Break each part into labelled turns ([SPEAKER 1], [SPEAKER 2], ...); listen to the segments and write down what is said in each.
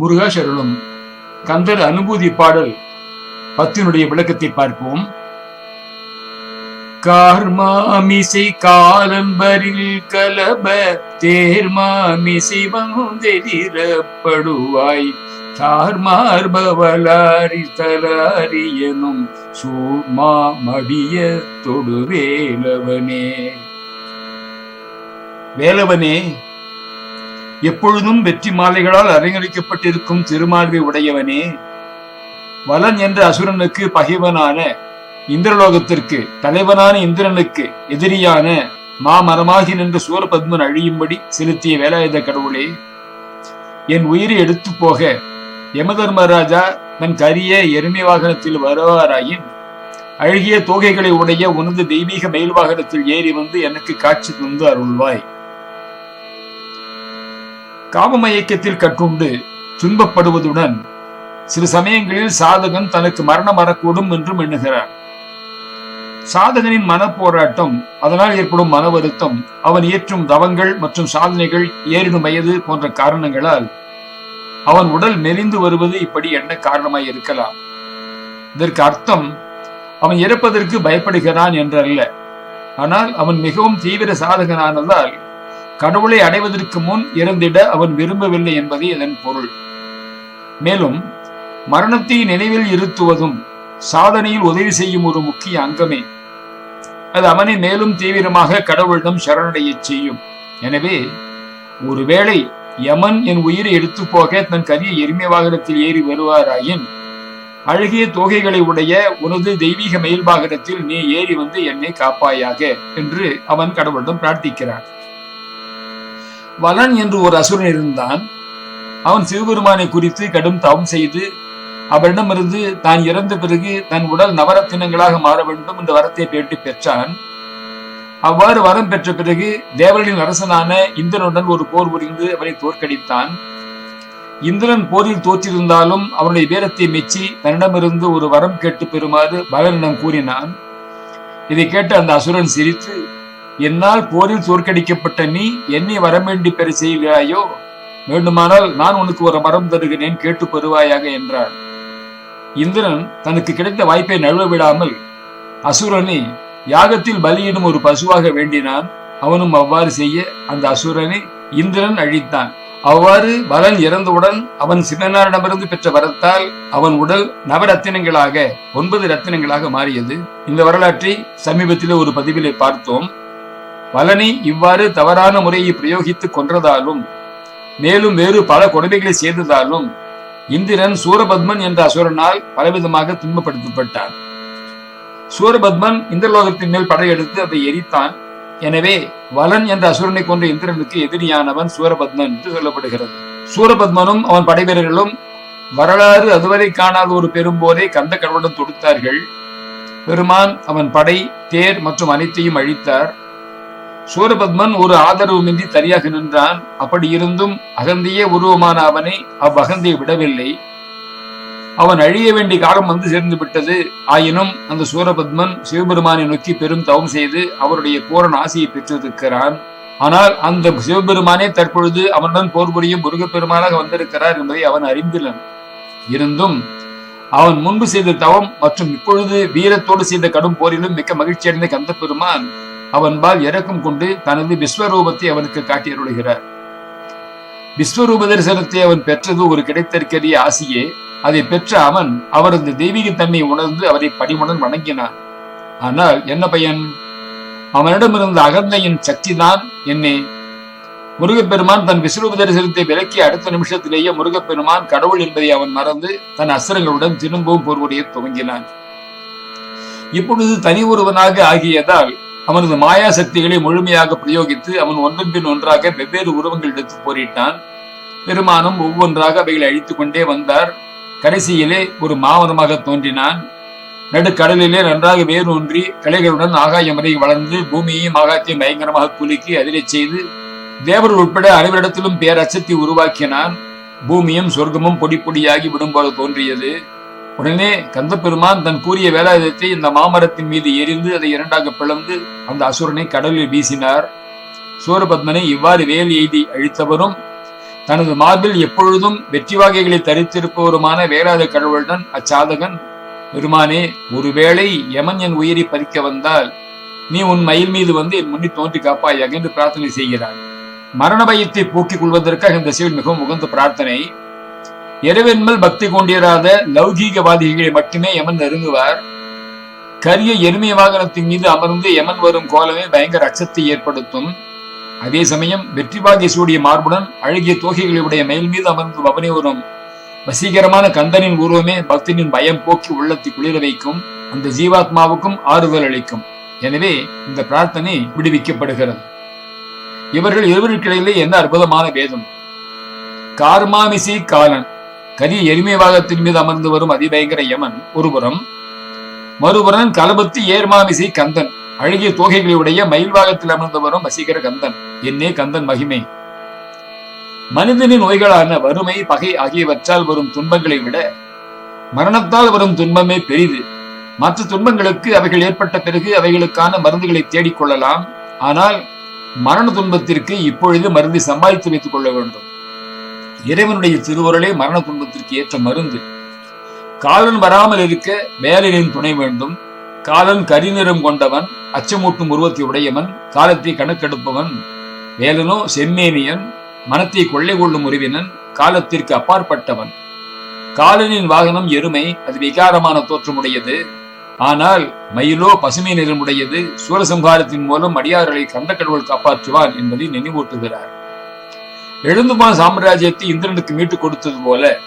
[SPEAKER 1] முருகா சரணம் கந்தர் அனுபூதி பாடல் பத்தினுடைய விளக்கத்தை பார்ப்போம். கார்மாமிசை காலம்பரில் கலப தேர்மாமிசை வந்தெதிரப்படுவாய். தார்மார்பவலாரி தலாரியனும் சூமா மடிய தொடுவேலவனே. வேலவனே எப்பொழுதும் வெற்றி மாலைகளால் அலங்கரிக்கப்பட்டிருக்கும் திருமார்பை உடையவனே. வலன் என்ற அசுரனுக்கு பகைவனான இந்திரலோகத்திற்கு தலைவனான இந்திரனுக்கு எதிரியான மாமரமாகி நின்ற சூரபத்மன் அழியும்படி செலுத்திய வேலாயுத கடவுளே. என் உயிரை எடுத்து போக யமதர்மராஜா தன் கரிய எருமை வாகனத்தில் வருவாராயின் அழகிய தோகைகளை உடைய உனது தெய்வீக மயில் வாகனத்தில் ஏறி வந்து எனக்கு காட்சி தந்து அருள்வாய். காமமயக்கத்தில் கற்றுண்டு துன்பப்படுவதுடன் சில சமயங்களில் சாதகன் தனக்கு மரணம் வரக்கூடும் என்றும் எண்ணுகிறார். சாதகனின் மன போராட்டம் அதனால் ஏற்படும் மன வருத்தம் அவன் இயற்றும் தவங்கள் மற்றும் சாதனைகள் ஏறிடும் வயது போன்ற காரணங்களால் அவன் உடல் மெலிந்து வருவது இப்படி என்ன காரணமாய் இருக்கலாம். இதற்கு அர்த்தம் அவன் இறப்பதற்கு பயப்படுகிறான் என்றல்ல. ஆனால் அவன் மிகவும் தீவிர சாதகனானதால் கடவுளை அடைவதற்கு முன் இறந்திட அவன் விரும்பவில்லை என்பதே இதன் பொருள். மேலும் மரணத்தை நினைவில் இருத்துவதும் சாதனையில் உதவி செய்யும் ஒரு முக்கிய அங்கமே. அது அவனை மேலும் தீவிரமாக கடவுளிடம் சரணடைய செய்யும். எனவே ஒருவேளை யமன் என் உயிரை எடுத்து போக தன் கரிய எருமை வாகனத்தில் ஏறி வருவாராயின் அழகிய தோகைகளை உடைய உனது தெய்வீக மயில் வாகனத்தில் நீ ஏறி வந்து என்னை காப்பாயாக என்று அவன் கடவுளிடம் பிரார்த்திக்கிறான். வலன் என்று ஒரு அசுரன் இருந்தான். அவன் சிவபெருமானை குறித்து கடும் தவம் செய்து அவரிடமிருந்து தான் இறந்த பிறகு தன் உடல் நவரத்தினங்களாக மாற வேண்டும் என்ற வரத்தை கேட்டு பெற்றான். அவ்வாறு வரம் பெற்ற பிறகு தேவர்களின் அரசனான இந்திரனுடன் ஒரு போர் புரிந்து அவனை தோற்கடித்தான். இந்திரன் போரில் தோற்றிருந்தாலும் அவனுடைய வீரத்தை மெச்சி தன்னிடமிருந்து ஒரு வரம் கேட்டு பெறுமாறு பலனிடம் கூறினான். இதை கேட்டு அந்த அசுரன் சிரித்து என்னால் போரில் தோற்கடிக்கப்பட்ட நீ என்னை வரம் வேண்டி பெற செய்கிறாயோ வேண்டுமானால் நான் உனக்கு ஒரு மரம் தருகிறேன் கேட்டு பெறுவாயாக என்றார் இந்திரன் தனக்கு கிடைத்த வாய்ப்பை நழுவ விடாமல் அசுரனை யாகத்தில் பலியிடும் ஒரு பசுவாக வேண்டினான். அவனும் அவ்வாறு செய்ய அந்த அசுரனை இந்திரன் அழித்தான். அவ்வாறு பலன் இறந்தவுடன் அவன் சின்னனாரிடமிருந்து பெற்ற வரத்தால் அவன் உடல் நவரத்தினங்களாக ஒன்பது ரத்தினங்களாக மாறியது. இந்த வரலாற்றை சமீபத்தில் ஒரு பதிவிலே பார்த்தோம். பலனை இவ்வாறு தவறான முறையை பிரயோகித்துக் கொன்றதாலும் மேலும் வேறு பல கொடுமைகளை செய்ததாலும் இந்திரன் சூரபத்மன் என்ற அசுரனால் பலவிதமாக துன்பப்படுத்தப்பட்டான். சூரபத்மன் இந்திரலோகத்தின் மேல் படையெடுத்து அதை எரித்தான். எனவே வலன் என்ற அசுரனை கொன்ற இந்திரனுக்கு எதிரியானவன் சூரபத்மன் என்று சொல்லப்படுகிறது. சூரபத்மனும் அவன் படைவீரர்களும் வரலாறு அதுவரை காணாத ஒரு பெரும்போரை கந்த கடவுளுடன் தொடுத்தார்கள். பெருமான் அவன் படை தேர் மற்றும் அனைத்தையும் அழித்தார். சூரபத்மன் ஒரு ஆதரவுமின்றி தனியாக நின்றான். அப்படி இருந்தும் அகந்தியே உருவமான அவனை அவ்வகந்தை விடவில்லை. அவன் அழிய வேண்டிய காலம் வந்து சேர்ந்து விட்டது. ஆயினும் அந்த சூரபத்மன் சிவபெருமானை நோக்கி பெரும் தவம் செய்து அவருடைய பூரண ஆசையை பெற்றிருக்கிறான். ஆனால் அந்த சிவபெருமானே தற்பொழுது அவனுடன் போர் புரியும் முருகப்பெருமானாக வந்திருக்கிறார் என்பதை அவன் அறிந்திலன். இருந்தும் அவன் முன்பு செய்த தவம் மற்றும் இப்பொழுது வீரத்தோடு செய்த கடும் போரிலும் மிக்க மகிழ்ச்சியடைந்த கந்த பெருமான் அவன்பால் இறக்கம் கொண்டு தனது விஸ்வரூபத்தை அவனுக்கு காட்டியருளுகிறார். விஸ்வரூப தரிசனத்தை அவன் பெற்றது ஒரு கிடைத்திருக்கிற ஆசியே. அதை பெற்ற அவன் அவரது தெய்வீக தன்மை உணர்ந்து அவரை பணிமுடன் வணங்கினான். ஆனால் என்ன பயன்? அவனிடமிருந்த அகந்தையின் சக்திதான் என்னே. முருகப்பெருமான் தன் விஸ்வரூப தரிசனத்தை விலக்கி அடுத்த நிமிஷத்திலேயே முருகப்பெருமான் கடவுள் என்பதை அவன் மறந்து தன் அசுரங்களுடன் திரும்பவும் போர்வடைய துவங்கினான். இப்பொழுது தனி ஒருவனாக ஆகியதால் அவனது மாயா சக்திகளை முழுமையாக பிரயோகித்து அவன் ஒன்றன் பின் ஒன்றாக வெவ்வேறு உருவங்கள் எடுத்து போரிட்டான். பெருமானும் ஒவ்வொன்றாக அவைகளை அழித்துக் கொண்டே வந்தார். கடைசியிலே ஒரு மாவனமாக தோன்றினான். நடுக்கடலிலே நன்றாக வேரூன்றி கிளைகளுடன் ஆகாயம் வரை வளர்ந்து பூமியையும் ஆகாயத்தையும் பயங்கரமாக குலுக்கி அதிரச் செய்து தேவர்கள் உட்பட அனைவரிடத்திலும் பேரச்சத்தை உருவாக்கினான். பூமியும் சொர்க்கமும் பொடி பொடியாகி விடும் போல தோன்றியது. உடனே கந்தபெருமான் தன் கூறிய வேலாயுதத்தை இந்த மாமரத்தின் மீது எரிந்து அதை இரண்டாக பிளந்து அந்த அசுரனை கடலில் வீசினார். சூரபத்மனை இவ்வாறு வேல் எய்தி அழித்தவரும் தனது மார்பில் எப்பொழுதும் வெற்றி வாகைகளை தரித்திருப்பவருமான வேலாத கடவுளுடன் அச்சாதகன் பெருமானே ஒருவேளை யமன் என் உயிரை பறிக்க வந்தால் நீ உன் மயில் மீது வந்து என் முன்னி தோன்றி காப்பாயாக என்று பிரார்த்தனை செய்கிறான். மரண பயத்தை போக்கிக் கொள்வதற்காக இந்த செயல் மிகவும் உகந்த பிரார்த்தனை. இறைவன்மேல் பக்தி கொண்டிராத லௌகீகவாதிகளை மட்டுமே யமன் நெருங்குவார். கரிய எருமை வாகனத்தின் மீது அமர்ந்து யமன் வரும் கோலமே பயங்கர அச்சத்தை ஏற்படுத்தும். அதே சமயம் வெற்றி பாகிய சூடிய மார்புடன் அழகிய தோகைகளுடைய மேல் மயில் மீது அமர்ந்து பவனி வரும் வசீகரமான கந்தனின் உருவமே பக்தனின் பயம் போக்கி உள்ளத்தை குளிர வைக்கும். அந்த ஜீவாத்மாவுக்கும் ஆறுதல் அளிக்கும். எனவே இந்த பிரார்த்தனை விடுவிக்கப்படுகிறது. இவர்கள் இருவருக்கிடையிலே என்ன அற்புதமான வேதம் கார்மாமிசி காலன். கரிய எருமை வாகத்தின் மீது அமர்ந்து வரும் அதிபயங்கர யமன் ஒருபுறம் மறுபுறம் கலபத்து ஏர்மாமிசை கந்தன் அழகிய தோகைகளுடைய மயில் வாகத்தில் அமர்ந்து வரும் வசீகர கந்தன் என்னே கந்தன் மகிமை. மனிதனின் நோய்களான வறுமை பகை ஆகியவற்றால் வரும் துன்பங்களை விட மரணத்தால் வரும் துன்பமே பெரிது. மற்ற துன்பங்களுக்கு அவைகள் ஏற்பட்ட பிறகு அவைகளுக்கான மருந்துகளை தேடிக் கொள்ளலாம். ஆனால் மரண துன்பத்திற்கு இப்பொழுது மருந்து சம்பாதித்து வைத்துக் கொள்ள வேண்டும். இறைவனுடைய திருவுருளே மரண துன்பத்திற்கு ஏற்ற மருந்து. காலன் வராமல் இருக்க வேலையின் துணை வேண்டும். காலன் கரிநிறம் கொண்டவன் அச்சமூட்டும் உருவத்தை உடையவன் காலத்தை கணக்கெடுப்பவன் வேலனோ செம்மேனியன் மனத்தை கொள்ளை கொள்ளும் உறவினன் காலத்திற்கு அப்பாற்பட்டவன். காலனின் வாகனம் எருமை அது விகாரமான தோற்றமுடையது. ஆனால் மயிலோ பசுமை நிறமுடையது சூரசம்ஹாரத்தின் மூலம் அடியார்களை கந்த கடவுள் காப்பாற்றுவான் என்பதை நினைவூட்டுகிறார். எழுந்துமான சாம்ராஜ்யத்தை இந்திரனுக்கு மீட்டுக் கொடுத்தது போல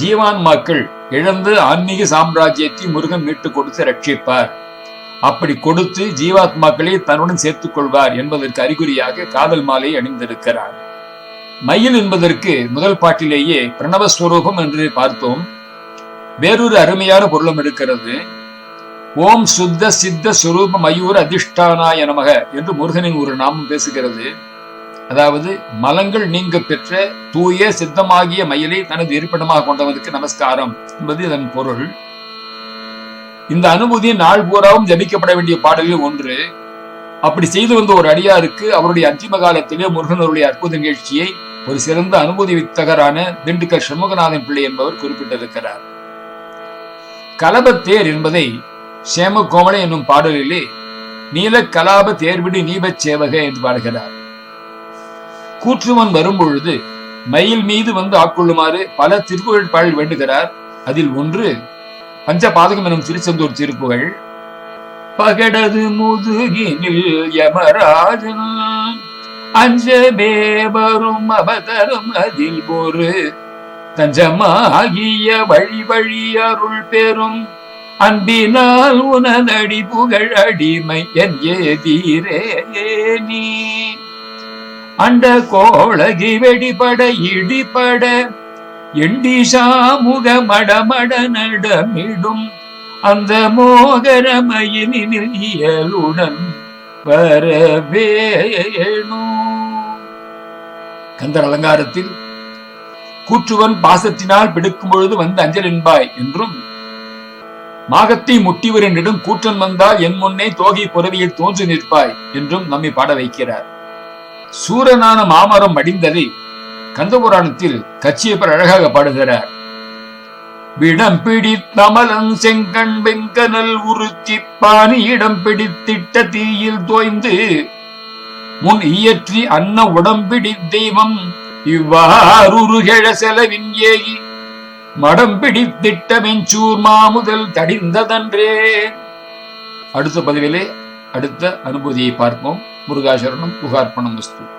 [SPEAKER 1] ஜீவான்மாக்கள் இழந்து ஆன்மீக சாம்ராஜ்யத்தை முருகன் மீட்டுக் கொடுத்து ரட்சிப்பார். அப்படி கொடுத்து ஜீவாத்மாக்களை தன்னுடன் சேர்த்துக் கொள்வார் என்பதற்கு அறிகுறியாக காதல் மாலை அணிந்திருக்கிறார். மயில் என்பதற்கு முதல் பாட்டிலேயே பிரணவஸ்வரூபம் என்று பார்த்தோம். வேறொரு அருமையான பொருளும் இருக்கிறது. ஓம் சுத்த சித்த சுரூப மயூர் அதிஷ்டானாய நமக என்று முருகனின் ஒரு நாமம் பேசுகிறது. அதாவது மலங்கள் நீங்க பெற்ற தூய சித்தமாகிய மயிலை தனது இருப்பிடமாக கொண்டவனுக்கு நமஸ்காரம் என்பது இதன் பொருள். இந்த அனுமதி நாள் பூராவும் ஜபிக்கப்பட வேண்டிய பாடலில் ஒன்று. அப்படி செய்து வந்த ஒரு அடியாருக்கு அவருடைய அந்திம காலத்திலே முருகனருடைய அற்புத நிகழ்ச்சியை ஒரு சிறந்த அனுமதி வித்தகரான திண்டுக்கல் சண்முகநாதன் பிள்ளை என்பவர் குறிப்பிட்டிருக்கிறார். கலபத்தேர் என்பதை சேம கோமலை என்னும் பாடலிலே நீல கலாப தேர்விடி நீபச் சேவக என்று பாடுகிறார். கூற்றுவன் வரும்பொழுது மயில் மீது வந்து ஆட்கொள்ளுமாறு பல திருப்புகழ் பாடல் வேண்டுகிறார். அதில் ஒன்று பஞ்ச பாதகம் எனும் திருச்செந்தூர் திருப்புகள் பகடது முதுகினில் யமராஜன் அஞ்சமே வரும் அவதரும் அதில் ஒரு. தஞ்சமாகிய வழி வழி அருள் பெறும் அன்பினால் உனதடி புகழ் அடிமை என் ஏதீரே நீ. அண்ட கோளகி வெடிபட இடிபட எண்டி சாமுக மடமட நடமிடும். அந்த மோகரமயினில் இயலுடன் வரவேணும் கந்தர் அலங்காரத்தில் கூற்றுவன் பாசத்தினால் பிடிக்கும் பொழுது வந்து அஞ்சல் என்பாய் என்றும் மாகத்தை முட்டிவரின் நெடும் கூற்றன் வந்தால் என் முன்னே தோகை புறவியில் தோன்றி நிற்பாய் என்றும் நம்மை பாட வைக்கிறார். சூரனான மாமரம் மடிந்ததை கந்தபுராணத்தில் கச்சியப்பர் அழகாக பாடுகிறார். விடம் பிடித்தமலன் செங்கண் வெங்கனல் உருத்தி பாணியிடம் பிடித்திட்ட தீயில் தோய்ந்து முன் இயற்றி அன்ன உடம்பிடி தெய்வம் இவ்வாறுருகெழ செலவின் ஏகி மடம் பிடித்திட்ட வெஞ்சூர் மாமுதல் தடிந்ததன்றே. அடுத்த பதிவிலே அடுத்த அனுபூதியை பார்ப்போம். మురుగాశరణం గుహార్పణం వస్తుంది.